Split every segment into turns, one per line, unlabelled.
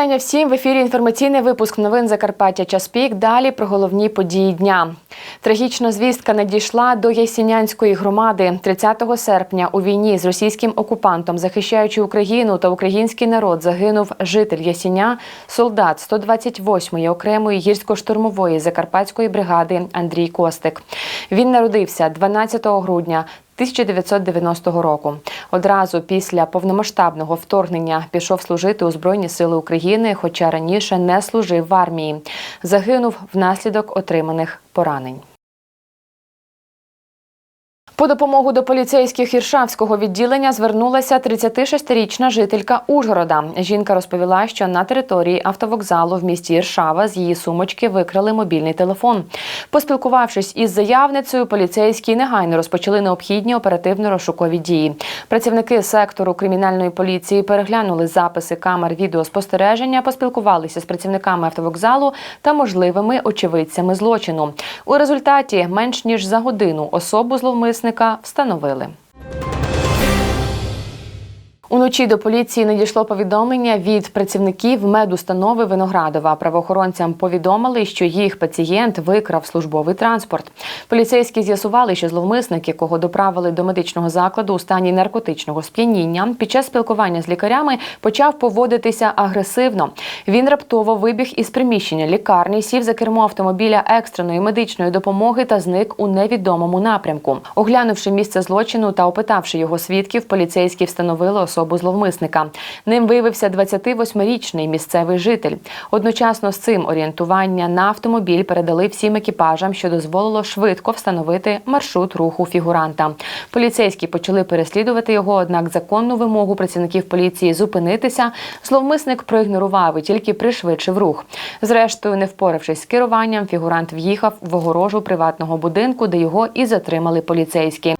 Вітання всім в ефірі. Інформаційний випуск новин Закарпаття. Час пік. Далі про головні події дня. Трагічна звістка надійшла до Ясінянської громади 30 серпня. У війні з російським окупантом, захищаючи Україну та український народ, загинув житель Ясіня, солдат 128-ї окремої гірсько-штурмової закарпатської бригади Андрій Костик. Він народився 12 грудня. 1990 року одразу після повномасштабного вторгнення пішов служити у Збройні Сили України, хоча раніше не служив в армії. Загинув внаслідок отриманих поранень. По допомогу до поліцейських Іршавського відділення звернулася 36-річна жителька Ужгорода. Жінка розповіла, що на території автовокзалу в місті Іршава з її сумочки викрали мобільний телефон. Поспілкувавшись із заявницею, поліцейські негайно розпочали необхідні оперативно-розшукові дії. Працівники сектору кримінальної поліції переглянули записи камер відеоспостереження, поспілкувалися з працівниками автовокзалу та можливими очевидцями злочину. У результаті менш ніж за годину особу зловмисника встановили. Уночі до поліції надійшло повідомлення від працівників медустанови Виноградова. Правоохоронцям повідомили, що їх пацієнт викрав службовий транспорт. Поліцейські з'ясували, що зловмисник, якого доправили до медичного закладу у стані наркотичного сп'яніння, під час спілкування з лікарями почав поводитися агресивно. Він раптово вибіг із приміщення лікарні, сів за кермо автомобіля екстреної медичної допомоги та зник у невідомому напрямку. Оглянувши місце злочину та опитавши його свідків, поліцейські встановили особу зловмисника. Ним виявився 28-річний місцевий житель. Одночасно з цим орієнтування на автомобіль передали всім екіпажам, що дозволило швидко встановити маршрут руху фігуранта. Поліцейські почали переслідувати його, однак законну вимогу працівників поліції зупинитися зловмисник проігнорував і тільки пришвидшив рух. Зрештою, не впоравшись з керуванням, фігурант в'їхав в огорожу приватного будинку, де його і затримали поліцейські.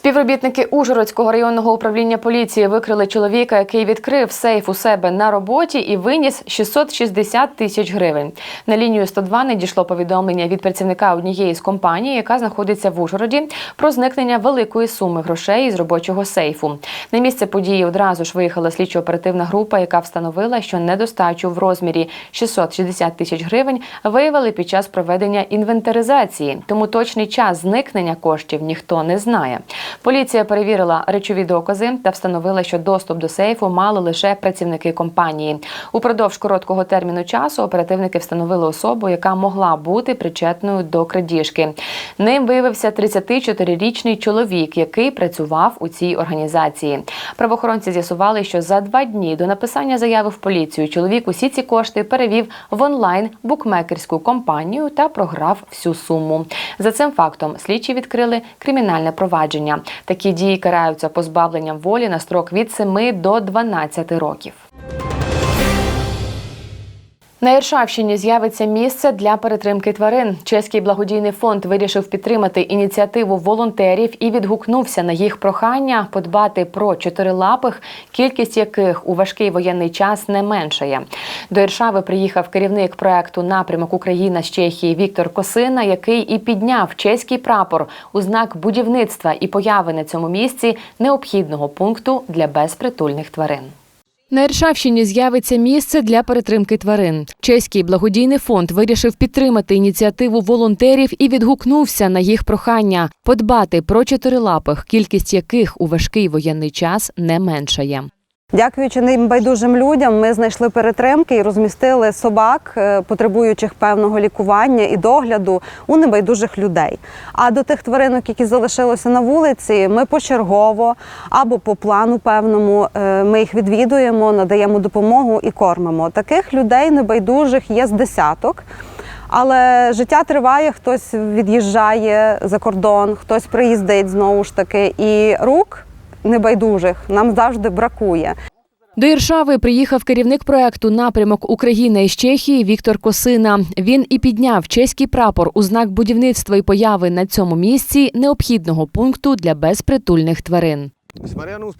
Співробітники Ужгородського районного управління поліції викрили чоловіка, який відкрив сейф у себе на роботі і виніс 660 тисяч гривень. На лінію 102 надійшло повідомлення від працівника однієї з компаній, яка знаходиться в Ужгороді, про зникнення великої суми грошей із робочого сейфу. На місце події одразу ж виїхала слідчо-оперативна група, яка встановила, що недостачу в розмірі 660 тисяч гривень виявили під час проведення інвентаризації. Тому точний час зникнення коштів ніхто не знає. Поліція перевірила речові докази та встановила, що доступ до сейфу мали лише працівники компанії. Упродовж короткого терміну часу оперативники встановили особу, яка могла бути причетною до крадіжки. Ним виявився 34-річний чоловік, який працював у цій організації. Правоохоронці з'ясували, що за два дні до написання заяви в поліцію чоловік усі ці кошти перевів в онлайн букмекерську компанію та програв всю суму. За цим фактом слідчі відкрили кримінальне провадження. Такі дії караються позбавленням волі на строк від 7 до 12 років. На Іршавщині з'явиться місце для перетримки тварин. Чеський благодійний фонд вирішив підтримати ініціативу волонтерів і відгукнувся на їх прохання подбати про чотирилапих, кількість яких у важкий воєнний час не меншає. До Іршави приїхав керівник проекту Напрямок Україна з Чехії Віктор Косина, який і підняв чеський прапор у знак будівництва і появи на цьому місці необхідного пункту для безпритульних тварин. На Іршавщині з'явиться місце для перетримки тварин. Чеський благодійний фонд вирішив підтримати ініціативу волонтерів і відгукнувся на їх прохання подбати про чотирилапих, кількість яких у важкий воєнний час не меншає.
Дякуючи небайдужим людям, ми знайшли перетримки і розмістили собак, е, потребуючих певного лікування і догляду у небайдужих людей. А до тих тваринок, які залишилися на вулиці, ми почергово або по плану певному е, ми їх відвідуємо, надаємо допомогу і кормимо. Таких людей небайдужих є з десяток. Але життя триває, хтось від'їжджає за кордон, хтось приїздить знову ж таки, і рук небайдужих нам завжди бракує.
До Іршави приїхав керівник проекту Напрямок Україна із Чехії Віктор Косина. Він і підняв чеський прапор у знак будівництва і появи на цьому місці необхідного пункту для безпритульних тварин.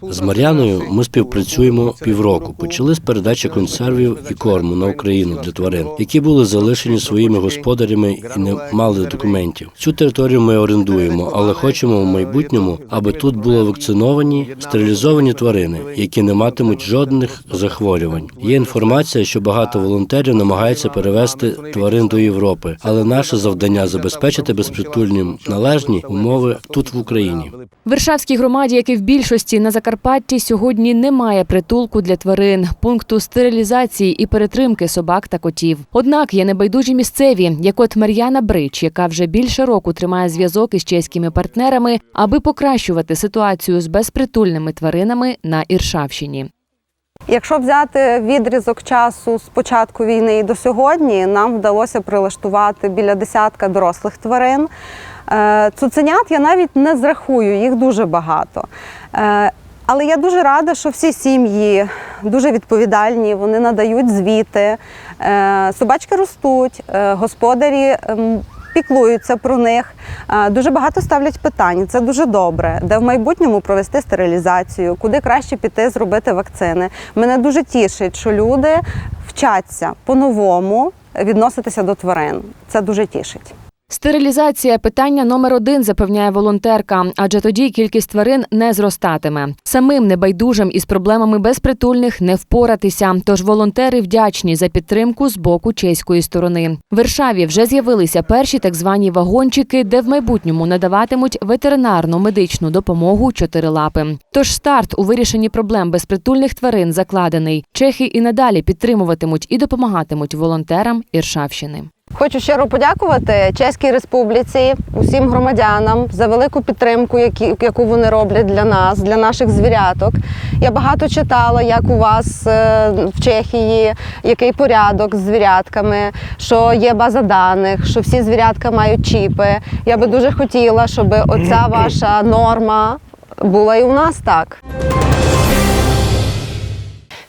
З Мар'яною ми співпрацюємо півроку. Почали з передачі консервів і корму на Україну для тварин, які були залишені своїми господарями і не мали документів. Цю територію ми орендуємо, але хочемо в майбутньому, аби тут були вакциновані, стерилізовані тварини, які не матимуть жодних захворювань. Є інформація, що багато волонтерів намагаються перевезти тварин до Європи, але наше завдання забезпечити безпритульним належні умови тут в Україні.
В Варшавській громаді, як і в більшості на Закарпатті, сьогодні немає притулку для тварин, пункту стерилізації і перетримки собак та котів. Однак є небайдужі місцеві, як от Мар'яна Брич, яка вже більше року тримає зв'язок із чеськими партнерами, аби покращувати ситуацію з безпритульними тваринами на Іршавщині.
Якщо взяти відрізок часу з початку війни і до сьогодні, нам вдалося прилаштувати біля десятка дорослих тварин. Е, Цуценят я навіть не зрахую, їх дуже багато. Е, Але я дуже рада, що всі сім'ї дуже відповідальні, вони надають звіти. Е, Собачки ростуть, господарі ем, піклуються про них. Дуже багато ставлять питань. Це дуже добре. Де в майбутньому провести стерилізацію, куди краще піти зробити вакцини. Мене дуже тішить, що люди вчаться по-новому відноситися до тварин. Це дуже тішить.
Стерилізація питання номер один, запевняє волонтерка, адже тоді кількість тварин не зростатиме. Самим небайдужим із проблемами безпритульних не впоратися. Тож волонтери вдячні за підтримку з боку чеської сторони. В Варшаві вже з'явилися перші так звані вагончики, де в майбутньому надаватимуть ветеринарну медичну допомогу чотирилапим. Тож старт у вирішенні проблем безпритульних тварин закладений. Чехи і надалі підтримуватимуть і допомагатимуть волонтерам Іршавщини.
Хочу щиро подякувати Чеській Республіці, усім громадянам за велику підтримку, яку вони роблять для нас, для наших звіряток. Я багато читала, як у вас е, в Чехії, який порядок з звірятками, що є база даних, що всі звірятка мають чіпи. Я би дуже хотіла, щоб оця ваша норма була і у нас так.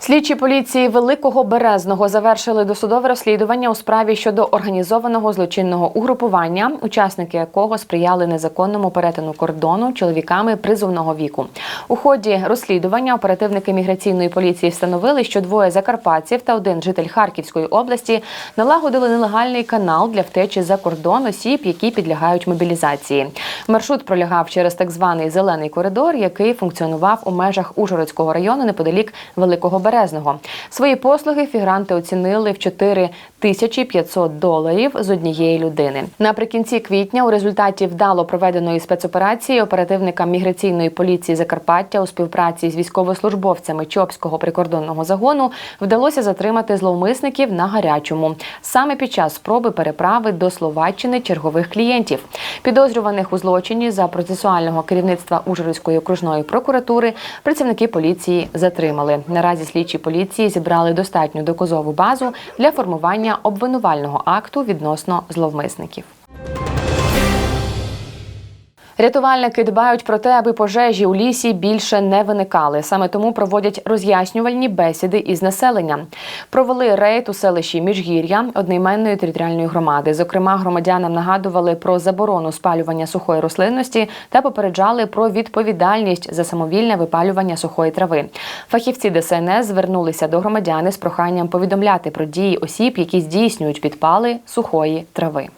Слідчі поліції Великого Березного завершили досудове розслідування у справі щодо організованого злочинного угрупування, учасники якого сприяли незаконному перетину кордону чоловіками призовного віку. У ході розслідування оперативники міграційної поліції встановили, що двоє закарпатців та один житель Харківської області налагодили нелегальний канал для втечі за кордон осіб, які підлягають мобілізації. Маршрут пролягав через так званий зелений коридор, який функціонував у межах Ужгородського району неподалік Великого Березного. Свої послуги фігранти оцінили в 4 тисячі 500 доларів з однієї людини. Наприкінці квітня, у результаті вдало проведеної спецоперації, оперативникам міграційної поліції Закарпаття у співпраці з військовослужбовцями Чопського прикордонного загону вдалося затримати зловмисників на гарячому саме під час спроби переправи до Словаччини чергових клієнтів. Підозрюваних у злочині за процесуального керівництва Ужгородської окружної прокуратури працівники поліції затримали. Наразі слідчі поліції зібрали достатню доказову базу для формування обвинувального акту відносно зловмисників. Рятувальники дбають про те, аби пожежі у лісі більше не виникали. Саме тому проводять роз'яснювальні бесіди із населенням. Провели рейд у селищі Міжгір'я одноіменної територіальної громади. Зокрема, громадянам нагадували про заборону спалювання сухої рослинності та попереджали про відповідальність за самовільне випалювання сухої трави. Фахівці ДСНС звернулися до громадян з проханням повідомляти про дії осіб, які здійснюють підпали сухої трави.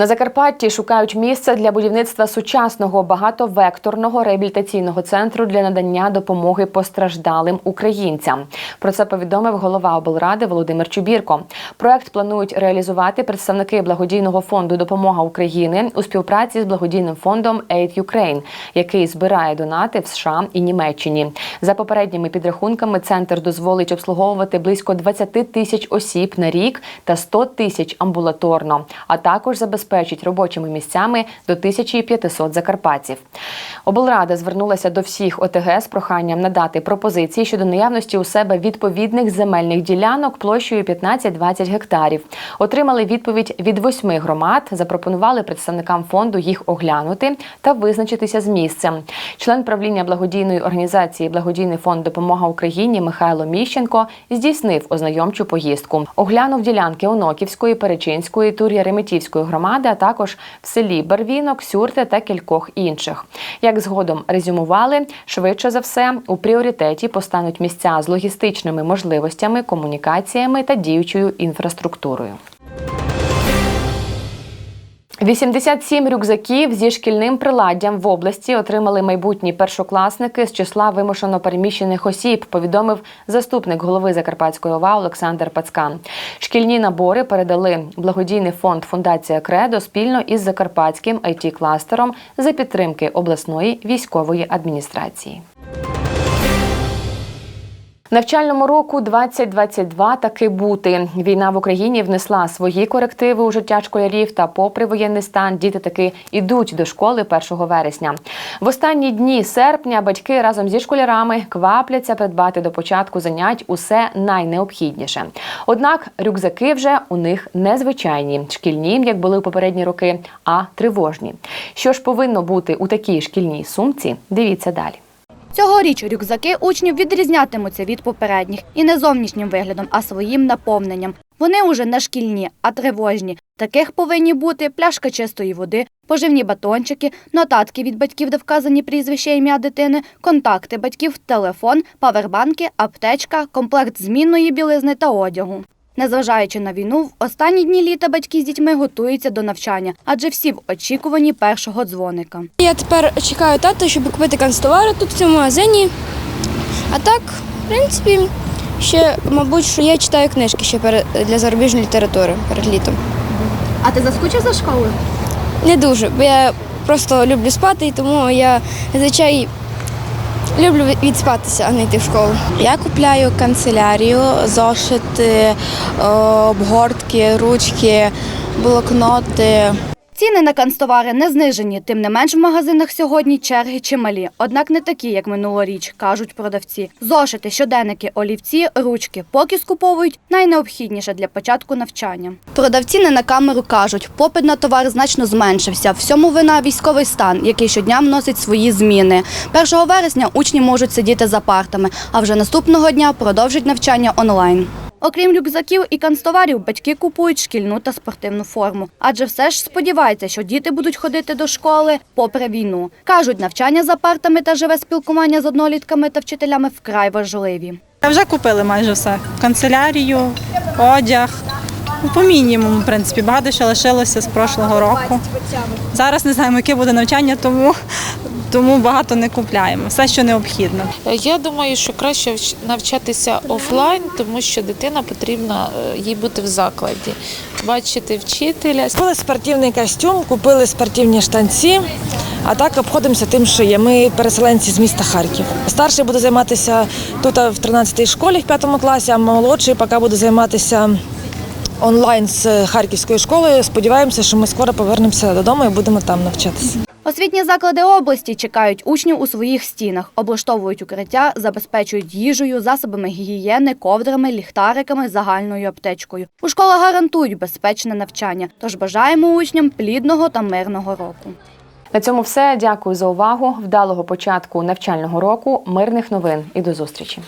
На Закарпатті шукають місце для будівництва сучасного багатовекторного реабілітаційного центру для надання допомоги постраждалим українцям. Про це повідомив голова облради Володимир Чубірко. Проект планують реалізувати представники благодійного фонду Допомога України у співпраці з благодійним фондом Aid Ukraine, який збирає донати в США і Німеччині. За попередніми підрахунками, центр дозволить обслуговувати близько 20 тисяч осіб на рік та 100 тисяч амбулаторно, а також забезпечить робочими місцями до 1500 закарпатців. Облрада звернулася до всіх ОТГ з проханням надати пропозиції щодо наявності у себе відповідних земельних ділянок площею 15-20 гектарів. Отримали відповідь від восьми громад, запропонували представникам фонду їх оглянути та визначитися з місцем. Член правління благодійної організації Благодійний фонд Допомога Україні Михайло Міщенко здійснив ознайомчу поїздку. Оглянув ділянки Оноківської, Перечинської, Тур'я-Реметівської громади громади, а також в селі Барвінок, Сюрте та кількох інших. Як згодом резюмували, швидше за все у пріоритеті постануть місця з логістичними можливостями, комунікаціями та діючою інфраструктурою. 87 рюкзаків зі шкільним приладдям в області отримали майбутні першокласники з числа вимушено переміщених осіб, повідомив заступник голови Закарпатської ОВА Олександр Пацкан. Шкільні набори передали благодійний фонд Фундація Кредо спільно із закарпатським it кластером за підтримки обласної військової адміністрації. Навчальному року 2022 таки бути. Війна в Україні внесла свої корективи у життя школярів. Та, попри воєнний стан, діти таки ідуть до школи 1 вересня. В останні дні серпня батьки разом зі школярами квапляться придбати до початку занять усе найнеобхідніше. Однак рюкзаки вже у них незвичайні, шкільні, як були у попередні роки, а тривожні. Що ж повинно бути у такій шкільній сумці? Дивіться далі.
Цьогоріч рюкзаки учнів відрізнятимуться від попередніх і не зовнішнім виглядом, а своїм наповненням. Вони уже не шкільні, а тривожні. Таких повинні бути пляшка чистої води, поживні батончики, нотатки від батьків, де вказані прізвище ім'я дитини, контакти батьків, телефон, павербанки, аптечка, комплект змінної білизни та одягу. Незважаючи на війну, в останні дні літа батьки з дітьми готуються до навчання, адже всі в очікуванні першого дзвоника.
Я тепер чекаю тата, щоб купити канцтовари тут в цьому магазині. А так, в принципі, ще, мабуть, що я читаю книжки ще для зарубіжної літератури перед літом.
А ти заскучив за школою?
Не дуже, бо я просто люблю спати, і тому я зазвичай люблю відспатися, а не йти в школу.
Я купляю канцелярію, зошити, е, обгортки, ручки, блокноти.
Ціни на канцтовари не знижені, тим не менш в магазинах сьогодні черги чималі. Однак не такі, як минулоріч, кажуть продавці. Зошити, щоденники, олівці, ручки поки скуповують найнеобхідніше для початку навчання. Продавці не на камеру кажуть, попит на товар значно зменшився. Всьому вина військовий стан, який щодня вносить свої зміни. 1 вересня учні можуть сидіти за партами, а вже наступного дня продовжать навчання онлайн. Окрім рюкзаків і канцтоварів, батьки купують шкільну та спортивну форму, адже все ж сподіваються, що діти будуть ходити до школи попри війну. Кажуть, навчання за партами та живе спілкування з однолітками та вчителями вкрай важливі.
Вже купили майже все. Канцелярію, одяг. Ну, По мінімуму, в принципі, багато ще лишилося з прошлого року. Зараз не знаємо, яке буде навчання, тому, тому багато не купляємо. Все, що необхідно.
Я думаю, що краще навчатися офлайн, тому що дитина потрібна е, їй бути в закладі, бачити вчителя.
Купили спортивний костюм, купили спортивні штанці, а так обходимося тим, що є. Ми переселенці з міста Харків. Старший буде займатися тут в 13-й школі в 5 класі, а молодший поки буде займатися онлайн з Харківської школи. Сподіваємося, що ми скоро повернемося додому і будемо там навчатися.
Освітні заклади області чекають учнів у своїх стінах, облаштовують укриття, забезпечують їжею, засобами гігієни, ковдрами, ліхтариками, загальною аптечкою. У школах гарантують безпечне навчання. Тож бажаємо учням плідного та мирного року.
На цьому все. Дякую за увагу. Вдалого початку навчального року, мирних новин і до зустрічі.